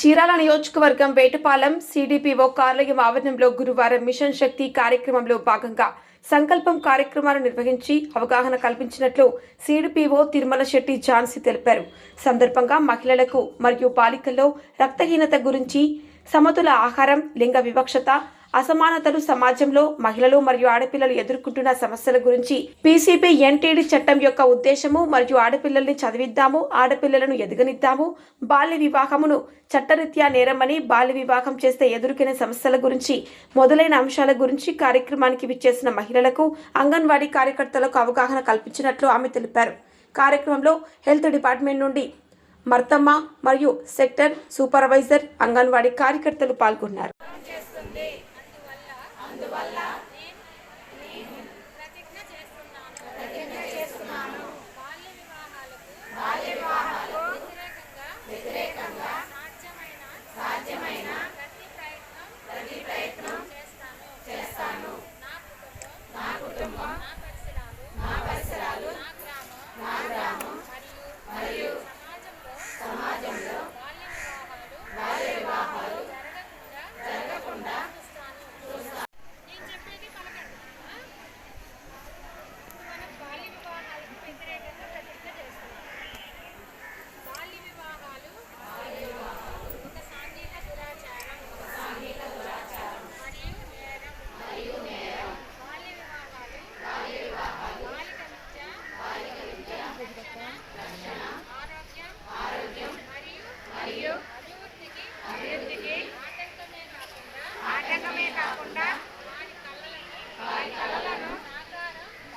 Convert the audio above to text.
చీరాల నియోజకవర్గం వేటపాలెం సిడిపిఓ కార్యాలయం ఆవరణంలో గురువారం మిషన్ శక్తి కార్యక్రమంలో భాగంగా సంకల్పం కార్యక్రమాలు నిర్వహించి అవగాహన కల్పించినట్లు సిడిపిఓ తిరుమల శెట్టి ఝాన్సీ తెలిపారు. సందర్భంగా మహిళలకు మరియు బాలికల్లో రక్తహీనత గురించి సమతుల ఆహారం లింగ వివక్షత అసమానతలు సమాజంలో మహిళలు మరియు ఆడపిల్లలు ఎదుర్కొంటున్న సమస్యల గురించి పీసీపీ ఎన్టీడీ చట్టం యొక్క ఉద్దేశము మరియు ఆడపిల్లల్ని చదివిద్దాము ఆడపిల్లలను ఎదగనిద్దాము బాల్య వివాహమును చట్టరీత్యా నేరమని బాల్య వివాహం చేస్తే ఎదుర్కొనే సమస్యల గురించి మొదలైన అంశాల గురించి కార్యక్రమానికి విచ్చేసిన మహిళలకు అంగన్వాడీ కార్యకర్తలకు అవగాహన కల్పించినట్లు ఆమె తెలిపారు. కార్యక్రమంలో హెల్త్ డిపార్ట్మెంట్ నుండి మర్తమ్మ మరియు సెక్టర్ సూపర్వైజర్ అంగన్వాడీ కార్యకర్తలు పాల్గొన్నారు. Name, name,